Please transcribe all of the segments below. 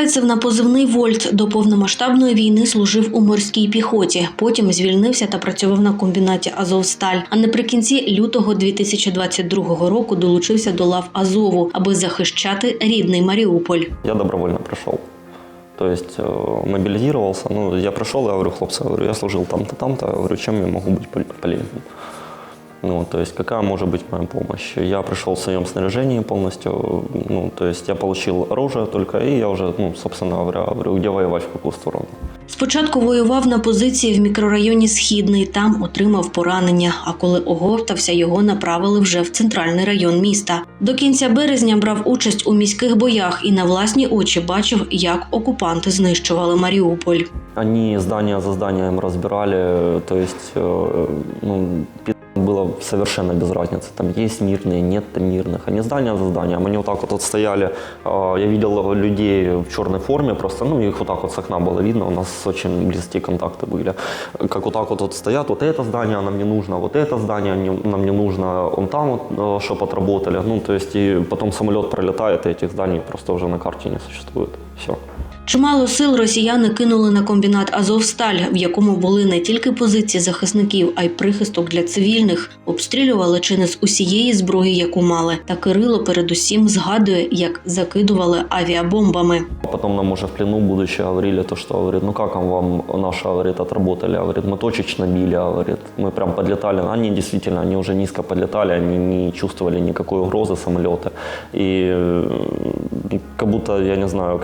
Кирило Зайцев на позивний Вольт до повномасштабної війни служив у морській піхоті. Потім звільнився та працював на комбінаті Азовсталь. А наприкінці лютого 2022 року долучився до лав Азову, аби захищати рідний Маріуполь. Я добровольно пришел. То есть э, мобилизировался. Ну, я пришел, я говорю, хлопцы, я говорю, я служил там-то, там-то, я говорю, чем я могу быть пол- полезен? Ну, то есть какая может быть моя помощь? Я пришел в своем снаряжении полностью, ну, то есть я получил оружие только, и я уже, ну, собственно говоря, говорю, где воевать, в какую сторону. Спочатку воював на позиції в мікрорайоні Східний, там отримав поранення. А коли оговтався, його направили вже в центральний район міста. До кінця березня брав участь у міських боях і на власні очі бачив, як окупанти знищували Маріуполь. Они здание за зданием разбирали, то есть, э, ну, пи*** было совершенно без разницы. Там есть мирные, нет мирных. Они здание за зданием. Они вот так вот, вот стояли. А, Я видел людей в черной форме, просто, ну, их вот так вот с окна было видно. У нас очень близкие контакты были. Как вот так вот, вот стоят, вот это здание нам не нужно, вот это здание не- нам не нужно, он там вот, чтобы отработали. Ну, то есть, и потом самолет пролетает, и этих зданий просто уже на карте не существует. Все. Чимало сил росіяни кинули на комбінат Азовсталь, в якому були не тільки позиції захисників, а й прихисток для цивільних. Обстрілювали чи не з усієї зброї, яку мали. Та Кирило передусім згадує, як закидували авіабомбами. Потом нам уже в плену, будучи, говорили то, что, говорит, ну как вам наши, говорит, отработали, говорит, мы точечно били, говорит, мы прям подлетали, они действительно, они уже низко подлетали, они не чувствовали никакой угрозы самолеты, и э, как будто, я не знаю,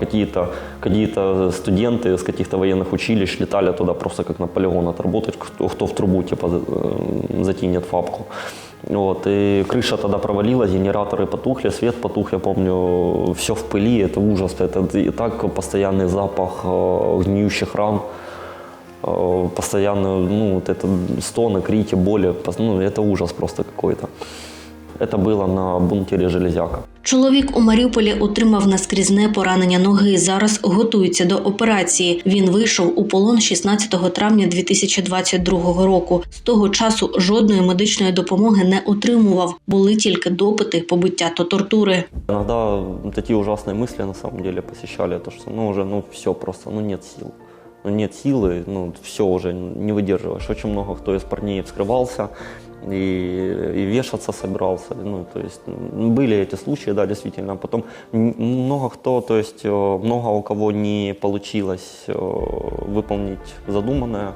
какие-то какие студенты с каких-то военных училищ летали туда просто как на полигон отработать, кто, кто в трубу типа э, затянет фабку. Вот, и крыша тогда провалилась, генераторы потухли, свет потух, я помню, все в пыли, это ужас, это и так постоянный запах э, гниющих ран, э, постоянно, ну, вот это стоны, крики, боли, пос- ну, это ужас просто какой-то. Это было на бункере Железяка. Чоловік у Маріуполі отримав наскрізне поранення ноги. Зараз готується до операції. Він вийшов у полон 16 травня 2022 року. З того часу жодної медичної допомоги не отримував. Були тільки допити, побиття та тортури. Иногда такие ужасные мысли на самом деле посещали, то что ну уже ну все просто, ну нет сил. Ну нет силы, ну все уже не выдерживаешь. Очень много кто из парней вскрывался и, и вешаться собирался. Ну, то есть м, были эти случаи, да, действительно. Потом м, много кто, то есть э, много у кого не получилось э, выполнить задуманное.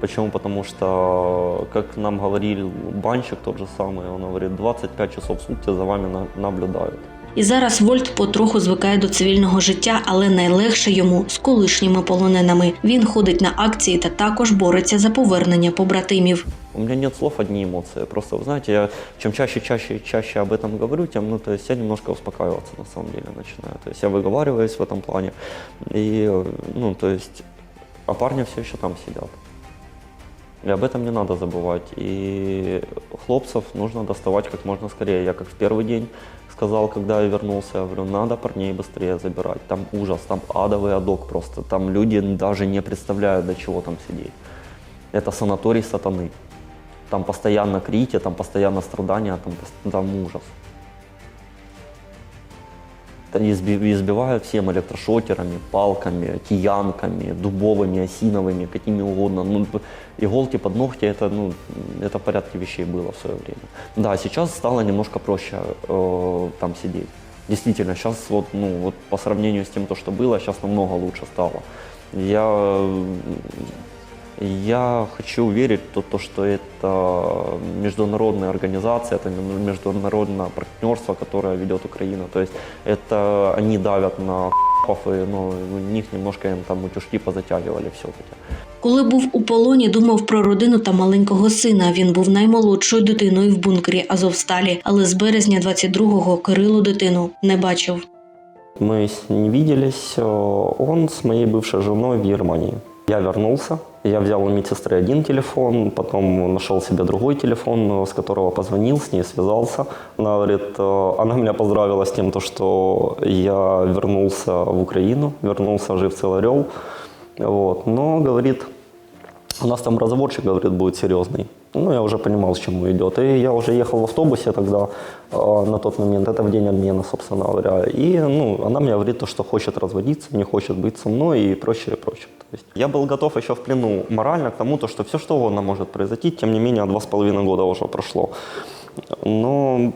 Почему? Потому что, как нам говорил банщик тот же самый, он говорит, 25 часов в сутки за вами на- наблюдают. І зараз Вольт потроху звикає до цивільного життя, але найлегше йому з колишніми полоненими. Він ходить на акції та також бореться за повернення побратимів. У меня нет слов, одни эмоции. Просто, вы знаете, я чем чаще, чаще, чаще об этом говорю, тем, ну, то есть я немножко успокаиваться на самом деле начинаю. То есть я выговариваюсь в этом плане. И, ну, то есть, а парни все еще там сидят. И об этом не надо забывать. И хлопцев нужно доставать как можно скорее. Я как в первый день сказал, когда я вернулся, я говорю, надо парней быстрее забирать. Там ужас, там адовый адок просто. Там люди даже не представляют, до чего там сидеть. Это санаторий сатаны. Там постоянно крики, там постоянно страдания, там, там ужас. Избивают всем электрошокерами, палками, киянками, дубовыми, осиновыми, какими угодно. Ну, иголки под ногти, это, ну, это порядке вещей было в свое время. Да, сейчас стало немножко проще э, там сидеть. Действительно, сейчас вот, ну, вот по сравнению с тем, то, что было, сейчас намного лучше стало. Я я хочу верить в то, то, что это международная организация, это международное партнерство, которое ведет Украина. То есть это они давят на х**ов, и ну, у них немножко им там утюжки позатягивали все-таки. Коли був у полоні, думав про родину та маленького сина. Він був наймолодшою дитиною в бункері Азовсталі, але з березня 22-го Кирило дитину не бачив. Мы с- не виделись, э, он с моей бывшей женой в Германии. Я вернулся, я взял у медсестры один телефон, потом нашел себе другой телефон, э, с которого позвонил, с ней связался. Она говорит, э, она меня поздравила с тем, то, что я вернулся в Украину, вернулся жив цел орел. Вот. Но, говорит, У нас там разговорчик, говорит, будет серьезный. Ну, я уже понимал, к чему идет. И я уже ехал в автобусе тогда, э, на тот момент, это в день обмена, собственно говоря. И, ну, она мне говорит, то, что хочет разводиться, не хочет быть со мной и прочее, прочее. То есть я был готов еще в плену морально к тому, то, что все что угодно может произойти, тем не менее, два с половиной года уже прошло. Но